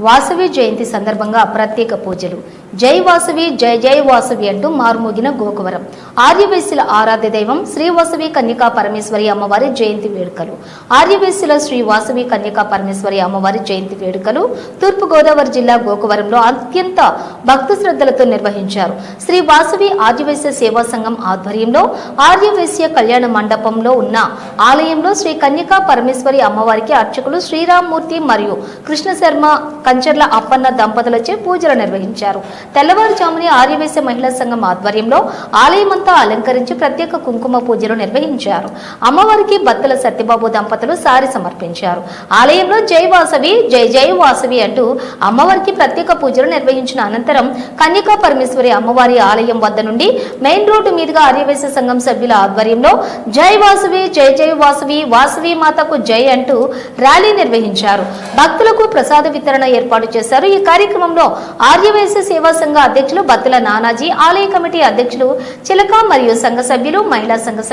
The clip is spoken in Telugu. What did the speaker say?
వాసవి జయంతి సందర్భంగా ప్రత్యేక పూజలు. జై వాసవి జై జై వాసవి అంటూ మారుమోగిన గోకువరం. ఆర్యవేశ్యుల ఆరాధ్య దైవం శ్రీ వాసవి కన్యకా పరమేశ్వరి అమ్మవారి జయంతి వేడుకలు. ఆర్యవేశ్యుల శ్రీ వాసవి కన్యకా పరమేశ్వరి అమ్మవారి జయంతి వేడుకలు తూర్పుగోదావరి జిల్లా గోకవరంలో అత్యంత భక్తి శ్రద్ధలతో నిర్వహించారు. శ్రీ వాసవి ఆర్యవేశ్య సేవా సంఘం ఆధ్వర్యంలో ఆర్యవేశ్య కళ్యాణ మండపంలో ఉన్న ఆలయంలో శ్రీ కన్యకా పరమేశ్వరి అమ్మవారికి అర్చకులు శ్రీరామ్మూర్తి మరియు కృష్ణశర్మ కంచర్ల అప్పన్న దంపతులచే పూజలు నిర్వహించారు. తెల్లవారుజాముని ఆర్యవేశ మహిళా సంఘం ఆధ్వర్యంలో ఆలయమంతా అలంకరించి ప్రత్యేక కుంకుమ పూజలు నిర్వహించారు. అమ్మవారికి బత్తల సత్యబాబు దంపతులు సారి సమర్పించారు. ఆలయంలో జై వాసవి జై జై వాసవి అంటూ అమ్మవారికి ప్రత్యేక పూజలు నిర్వహించిన అనంతరం కన్యకా పరమేశ్వరి అమ్మవారి ఆలయం వద్ద నుండి మెయిన్ రోడ్డు మీదుగా ఆర్యవేశ సంఘం సభ్యుల ఆధ్వర్యంలో జై వాసవి జై జై వాసవి వాసవి మాతకు జై అంటూ ర్యాలీ నిర్వహించారు. భక్తులకు ప్రసాద వితరణ ఏర్పాటు చేశారు. ఈ కార్యక్రమంలో ఆర్యవైశ్య సేవా సంఘ అధ్యక్షులు బత్తుల నానాజీ ఆలయ కమిటీ అధ్యక్షులు చిలక మరియు సంఘ సభ్యులు మహిళా సంఘ సభ్యులు